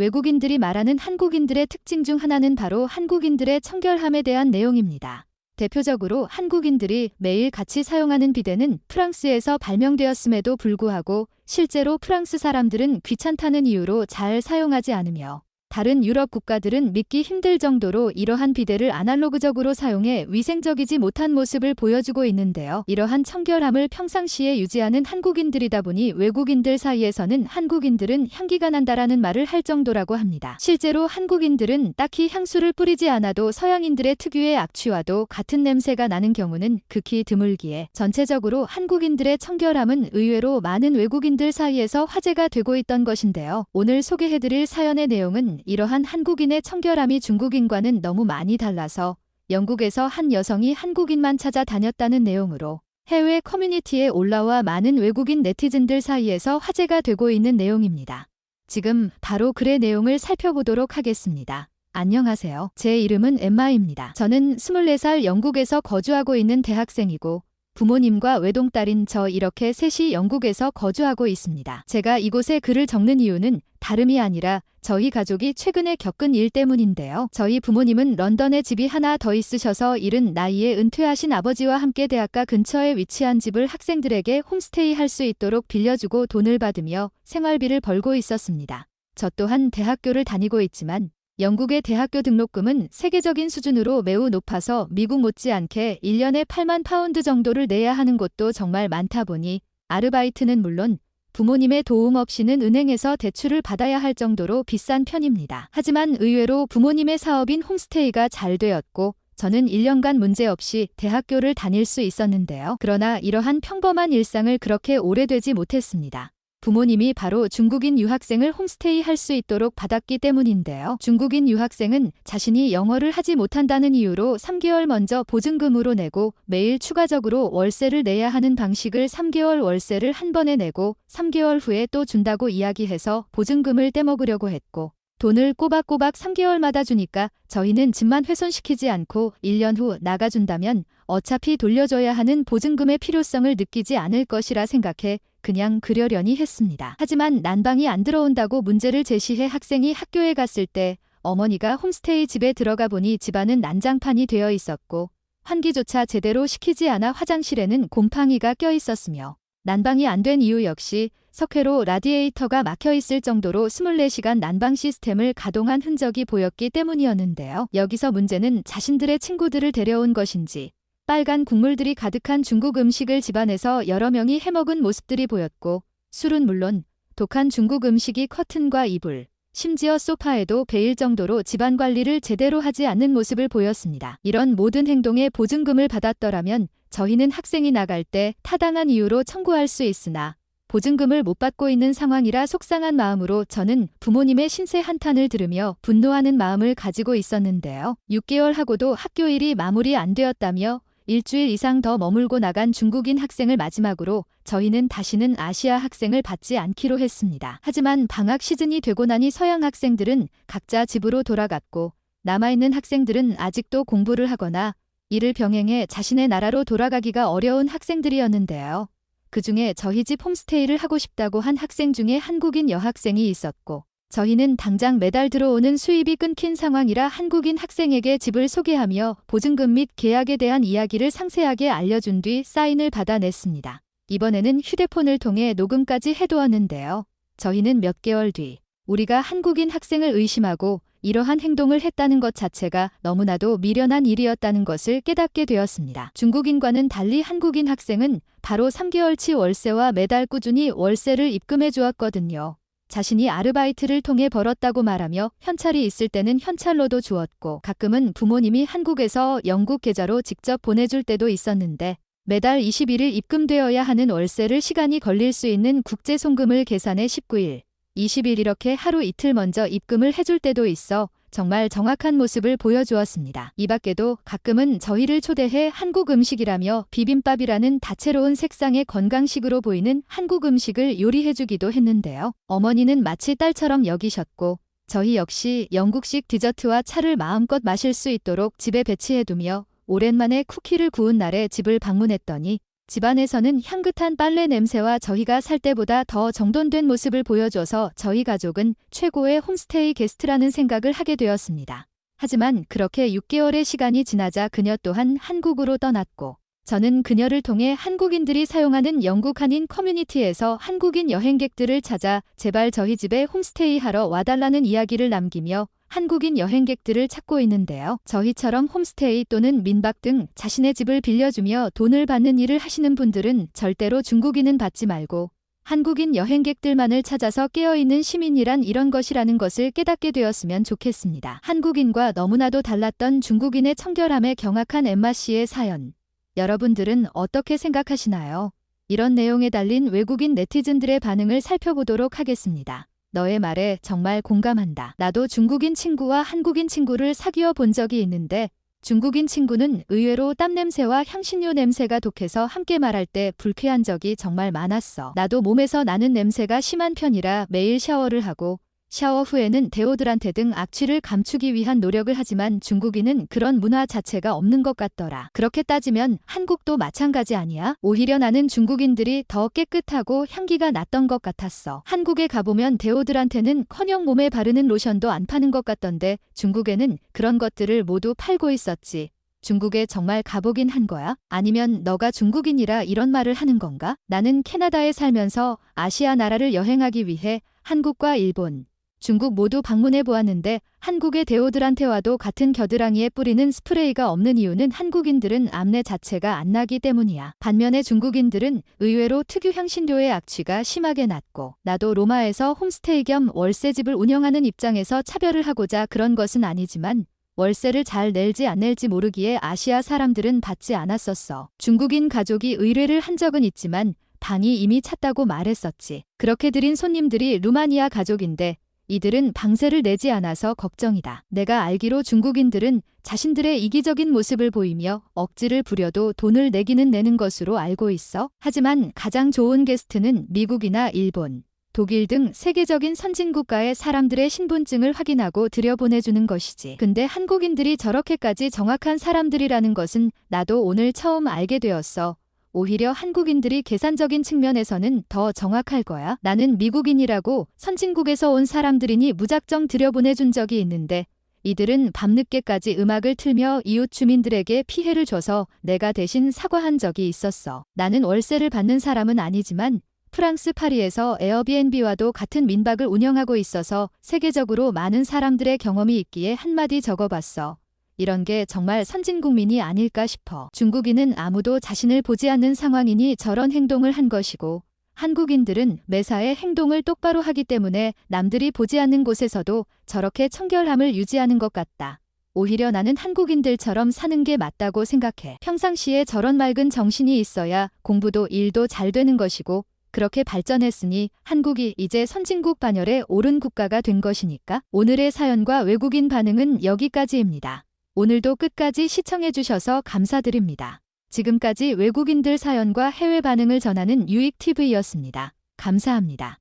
외국인들이 말하는 한국인들의 특징 중 하나는 바로 한국인들의 청결함에 대한 내용입니다. 대표적으로 한국인들이 매일 같이 사용하는 비데는 프랑스에서 발명되었음에도 불구하고 실제로 프랑스 사람들은 귀찮다는 이유로 잘 사용하지 않으며 다른 유럽 국가들은 믿기 힘들 정도로 이러한 비데를 아날로그적으로 사용해 위생적이지 못한 모습을 보여주고 있는데요. 이러한 청결함을 평상시에 유지하는 한국인들이다 보니 외국인들 사이에서는 한국인들은 향기가 난다라는 말을 할 정도라고 합니다. 실제로 한국인들은 딱히 향수를 뿌리지 않아도 서양인들의 특유의 악취와도 같은 냄새가 나는 경우는 극히 드물기에 전체적으로 한국인들의 청결함은 의외로 많은 외국인들 사이에서 화제가 되고 있던 것인데요. 오늘 소개해드릴 사연의 내용은 이러한 한국인의 청결함이 중국인과는 너무 많이 달라서 영국에서 한 여성이 한국인만 찾아 다녔다는 내용으로 해외 커뮤니티에 올라와 많은 외국인 네티즌들 사이에서 화제가 되고 있는 내용입니다. 지금 바로 글의 내용을 살펴보도록 하겠습니다. 안녕하세요. 제 이름은 엠마입니다. 저는 24살 영국에서 거주하고 있는 대학생이고 부모님과 외동딸인 저 이렇게 셋이 영국에서 거주하고 있습니다. 제가 이곳에 글을 적는 이유는 다름이 아니라 저희 가족이 최근에 겪은 일 때문인데요. 저희 부모님은 런던에 집이 하나 더 있으셔서 이른 나이에 은퇴하신 아버지와 함께 대학가 근처에 위치한 집을 학생들에게 홈스테이 할 수 있도록 빌려주고 돈을 받으며 생활비를 벌고 있었습니다. 저 또한 대학교를 다니고 있지만 영국의 대학교 등록금은 세계적인 수준으로 매우 높아서 미국 못지않게 1년에 8만 파운드 정도를 내야 하는 곳도 정말 많다 보니 아르바이트는 물론 부모님의 도움 없이는 은행에서 대출을 받아야 할 정도로 비싼 편입니다. 하지만 의외로 부모님의 사업인 홈스테이가 잘 되었고 저는 1년간 문제없이 대학교를 다닐 수 있었는데요. 그러나 이러한 평범한 일상을 그렇게 오래되지 못했습니다. 부모님이 바로 중국인 유학생을 홈스테이 할 수 있도록 받았기 때문인데요. 중국인 유학생은 자신이 영어를 하지 못한다는 이유로 3개월 먼저 보증금으로 내고 매일 추가적으로 월세를 내야 하는 방식을 3개월 월세를 한 번에 내고 3개월 후에 또 준다고 이야기해서 보증금을 떼먹으려고 했고 돈을 꼬박꼬박 3개월마다 주니까 저희는 집만 훼손시키지 않고 1년 후 나가준다면 어차피 돌려줘야 하는 보증금의 필요성을 느끼지 않을 것이라 생각해 그냥 그려려니 했습니다. 하지만 난방이 안 들어온다고 문제를 제시해 학생이 학교에 갔을 때 어머니가 홈스테이 집에 들어가 보니 집안은 난장판이 되어 있었고 환기조차 제대로 시키지 않아 화장실에는 곰팡이가 껴 있었으며 난방이 안 된 이유 역시 석회로 라디에이터가 막혀 있을 정도로 24시간 난방 시스템을 가동한 흔적이 보였기 때문이었는데요. 여기서 문제는 자신들의 친구들을 데려온 것인지 빨간 국물들이 가득한 중국 음식을 집안에서 여러 명이 해먹은 모습들이 보였고 술은 물론 독한 중국 음식이 커튼과 이불, 심지어 소파에도 베일 정도로 집안 관리를 제대로 하지 않는 모습을 보였습니다. 이런 모든 행동에 보증금을 받았더라면 저희는 학생이 나갈 때 타당한 이유로 청구할 수 있으나 보증금을 못 받고 있는 상황이라 속상한 마음으로 저는 부모님의 신세 한탄을 들으며 분노하는 마음을 가지고 있었는데요. 6개월 하고도 학교 일이 마무리 안 되었다며 일주일 이상 더 머물고 나간 중국인 학생을 마지막으로 저희는 다시는 아시아 학생을 받지 않기로 했습니다. 하지만 방학 시즌이 되고 나니 서양 학생들은 각자 집으로 돌아갔고 남아있는 학생들은 아직도 공부를 하거나 이를 병행해 자신의 나라로 돌아가기가 어려운 학생들이었는데요. 그 중에 저희 집 홈스테이를 하고 싶다고 한 학생 중에 한국인 여학생이 있었고 저희는 당장 매달 들어오는 수입이 끊긴 상황이라 한국인 학생에게 집을 소개하며 보증금 및 계약에 대한 이야기를 상세하게 알려준 뒤 사인을 받아냈습니다. 이번에는 휴대폰을 통해 녹음까지 해두었는데요. 저희는 몇 개월 뒤 우리가 한국인 학생을 의심하고 이러한 행동을 했다는 것 자체가 너무나도 미련한 일이었다는 것을 깨닫게 되었습니다. 중국인과는 달리 한국인 학생은 바로 3개월치 월세와 매달 꾸준히 월세를 입금해 주었거든요. 자신이 아르바이트를 통해 벌었다고 말하며 현찰이 있을 때는 현찰로도 주었고 가끔은 부모님이 한국에서 영국 계좌로 직접 보내줄 때도 있었는데 매달 21일 입금되어야 하는 월세를 시간이 걸릴 수 있는 국제 송금을 계산해 19일, 20일 이렇게 하루 이틀 먼저 입금을 해줄 때도 있어 정말 정확한 모습을 보여주었습니다. 이 밖에도 가끔은 저희를 초대해 한국 음식이라며 비빔밥이라는 다채로운 색상의 건강식으로 보이는 한국 음식을 요리해주기도 했는데요. 어머니는 마치 딸처럼 여기셨고 저희 역시 영국식 디저트와 차를 마음껏 마실 수 있도록 집에 배치해두며 오랜만에 쿠키를 구운 날에 집을 방문했더니 집안에서는 향긋한 빨래 냄새와 저희가 살 때보다 더 정돈된 모습을 보여줘서 저희 가족은 최고의 홈스테이 게스트라는 생각을 하게 되었습니다. 하지만 그렇게 6개월의 시간이 지나자 그녀 또한 한국으로 떠났고 저는 그녀를 통해 한국인들이 사용하는 영국 한인 커뮤니티에서 한국인 여행객들을 찾아 제발 저희 집에 홈스테이 하러 와달라는 이야기를 남기며 한국인 여행객들을 찾고 있는데요. 저희처럼 홈스테이 또는 민박 등 자신의 집을 빌려주며 돈을 받는 일을 하시는 분들은 절대로 중국인은 받지 말고 한국인 여행객들만을 찾아서 깨어있는 시민이란 이런 것이라는 것을 깨닫게 되었으면 좋겠습니다. 한국인과 너무나도 달랐던 중국인의 청결함에 경악한 엠마 씨의 사연. 여러분들은 어떻게 생각하시나요? 이런 내용에 달린 외국인 네티즌들의 반응을 살펴보도록 하겠습니다. 너의 말에 정말 공감한다. 나도 중국인 친구와 한국인 친구를 사귀어 본 적이 있는데 중국인 친구는 의외로 땀 냄새와 향신료 냄새가 독해서 함께 말할 때 불쾌한 적이 정말 많았어. 나도 몸에서 나는 냄새가 심한 편이라 매일 샤워를 하고 샤워 후에는 데오드란테 등 악취를 감추기 위한 노력을 하지만 중국인은 그런 문화 자체가 없는 것 같더라. 그렇게 따지면 한국도 마찬가지 아니야? 오히려 나는 중국인들이 더 깨끗하고 향기가 났던 것 같았어. 한국에 가보면 데오드란테는 커녕 몸에 바르는 로션도 안 파는 것 같던데 중국에는 그런 것들을 모두 팔고 있었지. 중국에 정말 가보긴 한 거야? 아니면 너가 중국인이라 이런 말을 하는 건가? 나는 캐나다에 살면서 아시아 나라를 여행하기 위해 한국과 일본, 중국 모두 방문해 보았는데 한국의 데오드란테와도 같은 겨드랑이에 뿌리는 스프레이가 없는 이유는 한국인들은 암내 자체가 안 나기 때문이야. 반면에 중국인들은 의외로 특유 향신료의 악취가 심하게 났고 나도 로마에서 홈스테이 겸 월세집을 운영하는 입장에서 차별을 하고자 그런 것은 아니지만 월세를 잘 낼지 안 낼지 모르기에 아시아 사람들은 받지 않았었어. 중국인 가족이 의뢰를 한 적은 있지만 방이 이미 찼다고 말했었지. 그렇게 들인 손님들이 루마니아 가족인데 이들은 방세를 내지 않아서 걱정이다. 내가 알기로 중국인들은 자신들의 이기적인 모습을 보이며 억지를 부려도 돈을 내기는 내는 것으로 알고 있어. 하지만 가장 좋은 게스트는 미국이나 일본, 독일 등 세계적인 선진국가의 사람들의 신분증을 확인하고 들여보내주는 것이지. 근데 한국인들이 저렇게까지 정확한 사람들이라는 것은 나도 오늘 처음 알게 되었어. 오히려 한국인들이 계산적인 측면에서는 더 정확할 거야. 나는 미국인이라고 선진국에서 온 사람들이니 무작정 들여보내준 적이 있는데 이들은 밤늦게까지 음악을 틀며 이웃 주민들에게 피해를 줘서 내가 대신 사과한 적이 있었어. 나는 월세를 받는 사람은 아니지만 프랑스 파리에서 에어비앤비와도 같은 민박을 운영하고 있어서 세계적으로 많은 사람들의 경험이 있기에 한마디 적어봤어. 이런 게 정말 선진국민이 아닐까 싶어. 중국인은 아무도 자신을 보지 않는 상황이니 저런 행동을 한 것이고 한국인들은 매사에 행동을 똑바로 하기 때문에 남들이 보지 않는 곳에서도 저렇게 청결함을 유지하는 것 같다. 오히려 나는 한국인들처럼 사는 게 맞다고 생각해. 평상시에 저런 맑은 정신이 있어야 공부도 일도 잘 되는 것이고 그렇게 발전했으니 한국이 이제 선진국 반열에 오른 국가가 된 것이니까. 오늘의 사연과 외국인 반응은 여기까지입니다. 오늘도 끝까지 시청해주셔서 감사드립니다. 지금까지 외국인들 사연과 해외 반응을 전하는 유익TV였습니다. 감사합니다.